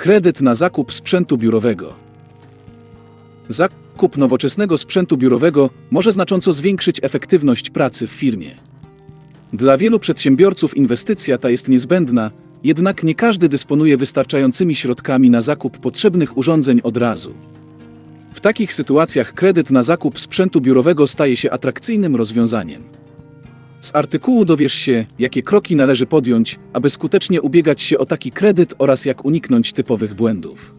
Kredyt na zakup sprzętu biurowego. Zakup nowoczesnego sprzętu biurowego może znacząco zwiększyć efektywność pracy w firmie. Dla wielu przedsiębiorców inwestycja ta jest niezbędna, jednak nie każdy dysponuje wystarczającymi środkami na zakup potrzebnych urządzeń od razu. W takich sytuacjach kredyt na zakup sprzętu biurowego staje się atrakcyjnym rozwiązaniem. Z artykułu dowiesz się, jakie kroki należy podjąć, aby skutecznie ubiegać się o taki kredyt oraz jak uniknąć typowych błędów.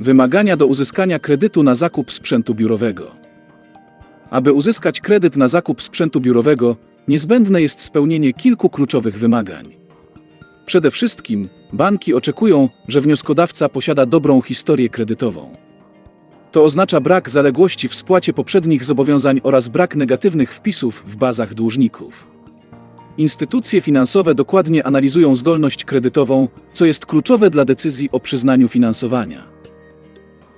Wymagania do uzyskania kredytu na zakup sprzętu biurowego. Aby uzyskać kredyt na zakup sprzętu biurowego, niezbędne jest spełnienie kilku kluczowych wymagań. Przede wszystkim, banki oczekują, że wnioskodawca posiada dobrą historię kredytową. To oznacza brak zaległości w spłacie poprzednich zobowiązań oraz brak negatywnych wpisów w bazach dłużników. Instytucje finansowe dokładnie analizują zdolność kredytową, co jest kluczowe dla decyzji o przyznaniu finansowania.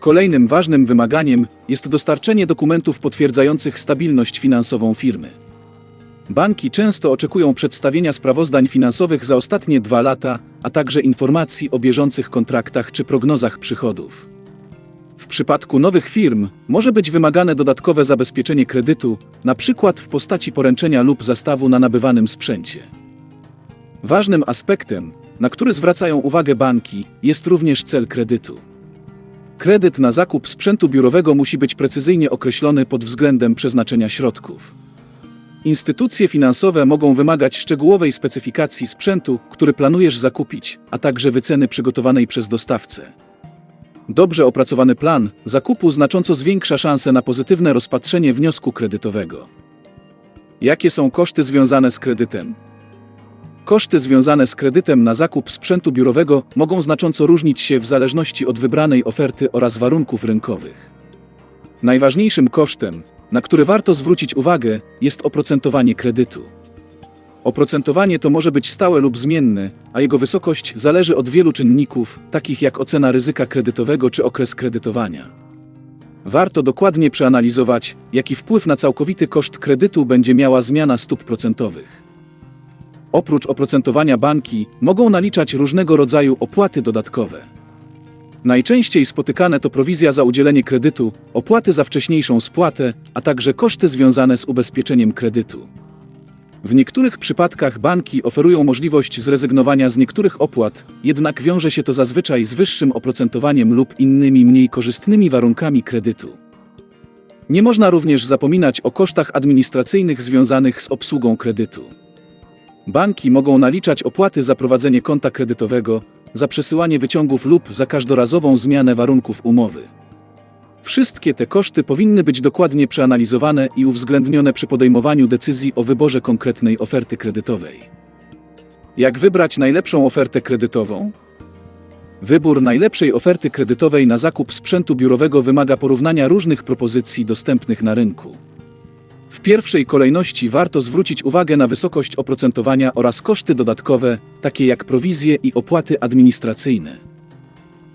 Kolejnym ważnym wymaganiem jest dostarczenie dokumentów potwierdzających stabilność finansową firmy. Banki często oczekują przedstawienia sprawozdań finansowych za ostatnie dwa lata, a także informacji o bieżących kontraktach czy prognozach przychodów. W przypadku nowych firm może być wymagane dodatkowe zabezpieczenie kredytu, przykład w postaci poręczenia lub zastawu na nabywanym sprzęcie. Ważnym aspektem, na który zwracają uwagę banki, jest również cel kredytu. Kredyt na zakup sprzętu biurowego musi być precyzyjnie określony pod względem przeznaczenia środków. Instytucje finansowe mogą wymagać szczegółowej specyfikacji sprzętu, który planujesz zakupić, a także wyceny przygotowanej przez dostawcę. Dobrze opracowany plan zakupu znacząco zwiększa szanse na pozytywne rozpatrzenie wniosku kredytowego. Jakie są koszty związane z kredytem? Koszty związane z kredytem na zakup sprzętu biurowego mogą znacząco różnić się w zależności od wybranej oferty oraz warunków rynkowych. Najważniejszym kosztem, na który warto zwrócić uwagę, jest oprocentowanie kredytu. Oprocentowanie to może być stałe lub zmienne, a jego wysokość zależy od wielu czynników, takich jak ocena ryzyka kredytowego czy okres kredytowania. Warto dokładnie przeanalizować, jaki wpływ na całkowity koszt kredytu będzie miała zmiana stóp procentowych. Oprócz oprocentowania banki mogą naliczać różnego rodzaju opłaty dodatkowe. Najczęściej spotykane to prowizja za udzielenie kredytu, opłaty za wcześniejszą spłatę, a także koszty związane z ubezpieczeniem kredytu. W niektórych przypadkach banki oferują możliwość zrezygnowania z niektórych opłat, jednak wiąże się to zazwyczaj z wyższym oprocentowaniem lub innymi mniej korzystnymi warunkami kredytu. Nie można również zapominać o kosztach administracyjnych związanych z obsługą kredytu. Banki mogą naliczać opłaty za prowadzenie konta kredytowego, za przesyłanie wyciągów lub za każdorazową zmianę warunków umowy. Wszystkie te koszty powinny być dokładnie przeanalizowane i uwzględnione przy podejmowaniu decyzji o wyborze konkretnej oferty kredytowej. Jak wybrać najlepszą ofertę kredytową? Wybór najlepszej oferty kredytowej na zakup sprzętu biurowego wymaga porównania różnych propozycji dostępnych na rynku. W pierwszej kolejności warto zwrócić uwagę na wysokość oprocentowania oraz koszty dodatkowe, takie jak prowizje i opłaty administracyjne.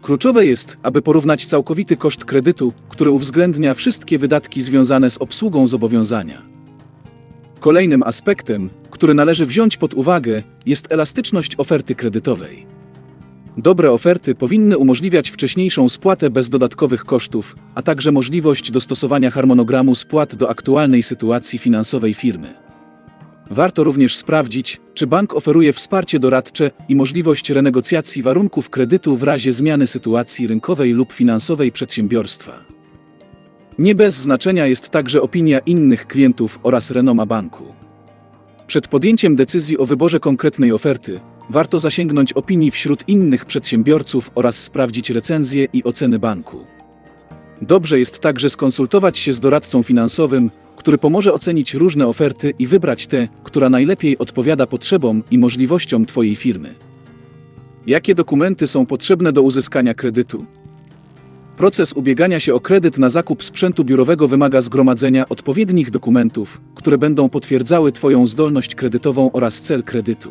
Kluczowe jest, aby porównać całkowity koszt kredytu, który uwzględnia wszystkie wydatki związane z obsługą zobowiązania. Kolejnym aspektem, który należy wziąć pod uwagę, jest elastyczność oferty kredytowej. Dobre oferty powinny umożliwiać wcześniejszą spłatę bez dodatkowych kosztów, a także możliwość dostosowania harmonogramu spłat do aktualnej sytuacji finansowej firmy. Warto również sprawdzić, czy bank oferuje wsparcie doradcze i możliwość renegocjacji warunków kredytu w razie zmiany sytuacji rynkowej lub finansowej przedsiębiorstwa. Nie bez znaczenia jest także opinia innych klientów oraz renoma banku. Przed podjęciem decyzji o wyborze konkretnej oferty, warto zasięgnąć opinii wśród innych przedsiębiorców oraz sprawdzić recenzje i oceny banku. Dobrze jest także skonsultować się z doradcą finansowym, który pomoże ocenić różne oferty i wybrać tę, która najlepiej odpowiada potrzebom i możliwościom Twojej firmy. Jakie dokumenty są potrzebne do uzyskania kredytu? Proces ubiegania się o kredyt na zakup sprzętu biurowego wymaga zgromadzenia odpowiednich dokumentów, które będą potwierdzały Twoją zdolność kredytową oraz cel kredytu.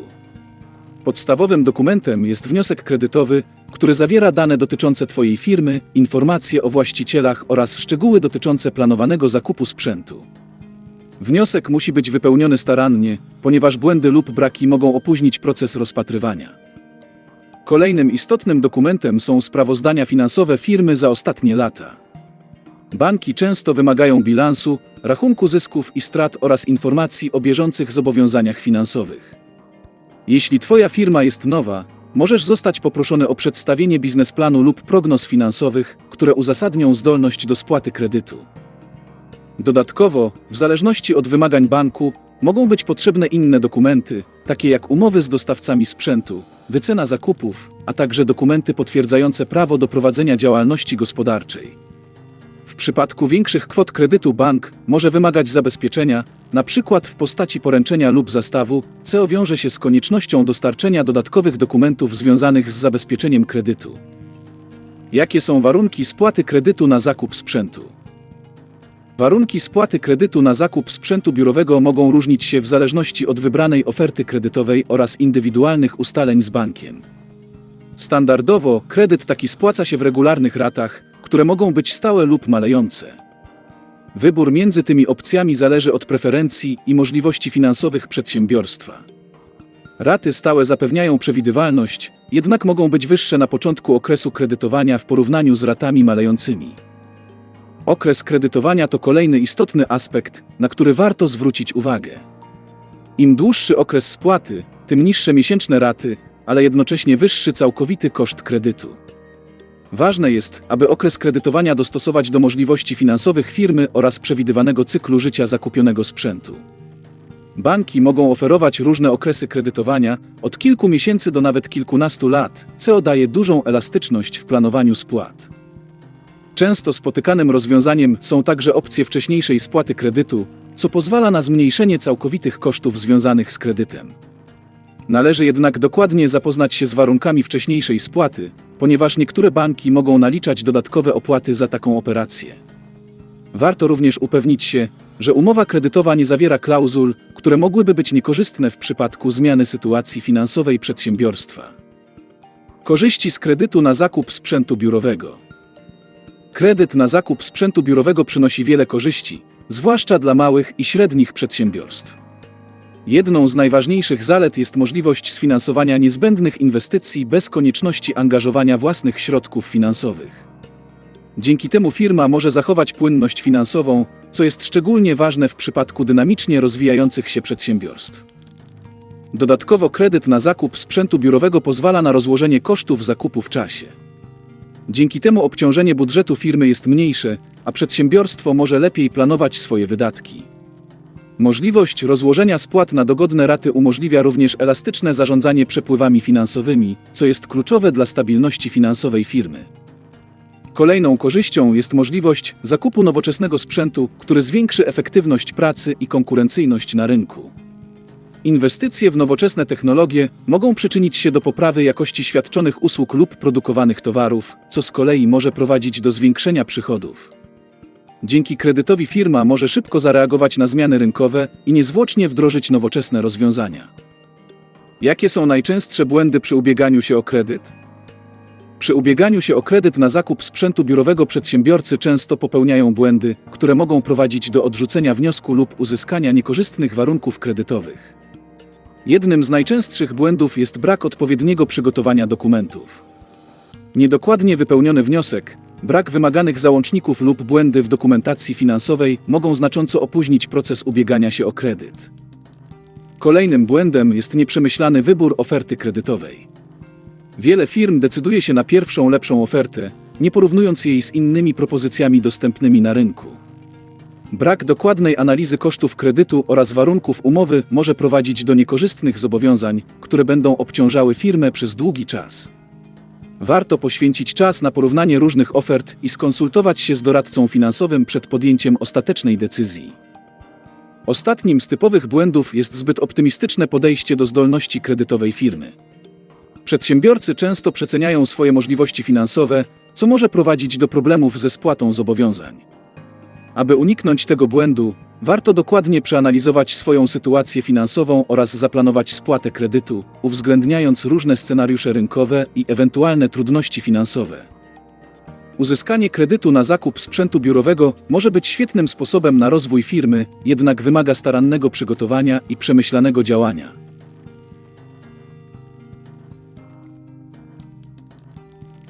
Podstawowym dokumentem jest wniosek kredytowy, który zawiera dane dotyczące Twojej firmy, informacje o właścicielach oraz szczegóły dotyczące planowanego zakupu sprzętu. Wniosek musi być wypełniony starannie, ponieważ błędy lub braki mogą opóźnić proces rozpatrywania. Kolejnym istotnym dokumentem są sprawozdania finansowe firmy za ostatnie lata. Banki często wymagają bilansu, rachunku zysków i strat oraz informacji o bieżących zobowiązaniach finansowych. Jeśli Twoja firma jest nowa, możesz zostać poproszony o przedstawienie biznesplanu lub prognoz finansowych, które uzasadnią zdolność do spłaty kredytu. Dodatkowo, w zależności od wymagań banku, mogą być potrzebne inne dokumenty, takie jak umowy z dostawcami sprzętu, wycena zakupów, a także dokumenty potwierdzające prawo do prowadzenia działalności gospodarczej. W przypadku większych kwot kredytu bank może wymagać zabezpieczenia, np. w postaci poręczenia lub zastawu, co wiąże się z koniecznością dostarczenia dodatkowych dokumentów związanych z zabezpieczeniem kredytu. Jakie są warunki spłaty kredytu na zakup sprzętu? Warunki spłaty kredytu na zakup sprzętu biurowego mogą różnić się w zależności od wybranej oferty kredytowej oraz indywidualnych ustaleń z bankiem. Standardowo kredyt taki spłaca się w regularnych ratach, które mogą być stałe lub malejące. Wybór między tymi opcjami zależy od preferencji i możliwości finansowych przedsiębiorstwa. Raty stałe zapewniają przewidywalność, jednak mogą być wyższe na początku okresu kredytowania w porównaniu z ratami malejącymi. Okres kredytowania to kolejny istotny aspekt, na który warto zwrócić uwagę. Im dłuższy okres spłaty, tym niższe miesięczne raty, ale jednocześnie wyższy całkowity koszt kredytu. Ważne jest, aby okres kredytowania dostosować do możliwości finansowych firmy oraz przewidywanego cyklu życia zakupionego sprzętu. Banki mogą oferować różne okresy kredytowania, od kilku miesięcy do nawet kilkunastu lat, co daje dużą elastyczność w planowaniu spłat. Często spotykanym rozwiązaniem są także opcje wcześniejszej spłaty kredytu, co pozwala na zmniejszenie całkowitych kosztów związanych z kredytem. Należy jednak dokładnie zapoznać się z warunkami wcześniejszej spłaty, ponieważ niektóre banki mogą naliczać dodatkowe opłaty za taką operację. Warto również upewnić się, że umowa kredytowa nie zawiera klauzul, które mogłyby być niekorzystne w przypadku zmiany sytuacji finansowej przedsiębiorstwa. Korzyści z kredytu na zakup sprzętu biurowego. Kredyt na zakup sprzętu biurowego przynosi wiele korzyści, zwłaszcza dla małych i średnich przedsiębiorstw. Jedną z najważniejszych zalet jest możliwość sfinansowania niezbędnych inwestycji bez konieczności angażowania własnych środków finansowych. Dzięki temu firma może zachować płynność finansową, co jest szczególnie ważne w przypadku dynamicznie rozwijających się przedsiębiorstw. Dodatkowo kredyt na zakup sprzętu biurowego pozwala na rozłożenie kosztów zakupu w czasie. Dzięki temu obciążenie budżetu firmy jest mniejsze, a przedsiębiorstwo może lepiej planować swoje wydatki. Możliwość rozłożenia spłat na dogodne raty umożliwia również elastyczne zarządzanie przepływami finansowymi, co jest kluczowe dla stabilności finansowej firmy. Kolejną korzyścią jest możliwość zakupu nowoczesnego sprzętu, który zwiększy efektywność pracy i konkurencyjność na rynku. Inwestycje w nowoczesne technologie mogą przyczynić się do poprawy jakości świadczonych usług lub produkowanych towarów, co z kolei może prowadzić do zwiększenia przychodów. Dzięki kredytowi firma może szybko zareagować na zmiany rynkowe i niezwłocznie wdrożyć nowoczesne rozwiązania. Jakie są najczęstsze błędy przy ubieganiu się o kredyt? Przy ubieganiu się o kredyt na zakup sprzętu biurowego przedsiębiorcy często popełniają błędy, które mogą prowadzić do odrzucenia wniosku lub uzyskania niekorzystnych warunków kredytowych. Jednym z najczęstszych błędów jest brak odpowiedniego przygotowania dokumentów. Niedokładnie wypełniony wniosek, brak wymaganych załączników lub błędy w dokumentacji finansowej mogą znacząco opóźnić proces ubiegania się o kredyt. Kolejnym błędem jest nieprzemyślany wybór oferty kredytowej. Wiele firm decyduje się na pierwszą lepszą ofertę, nie porównując jej z innymi propozycjami dostępnymi na rynku. Brak dokładnej analizy kosztów kredytu oraz warunków umowy może prowadzić do niekorzystnych zobowiązań, które będą obciążały firmę przez długi czas. Warto poświęcić czas na porównanie różnych ofert i skonsultować się z doradcą finansowym przed podjęciem ostatecznej decyzji. Ostatnim z typowych błędów jest zbyt optymistyczne podejście do zdolności kredytowej firmy. Przedsiębiorcy często przeceniają swoje możliwości finansowe, co może prowadzić do problemów ze spłatą zobowiązań. Aby uniknąć tego błędu, warto dokładnie przeanalizować swoją sytuację finansową oraz zaplanować spłatę kredytu, uwzględniając różne scenariusze rynkowe i ewentualne trudności finansowe. Uzyskanie kredytu na zakup sprzętu biurowego może być świetnym sposobem na rozwój firmy, jednak wymaga starannego przygotowania i przemyślanego działania.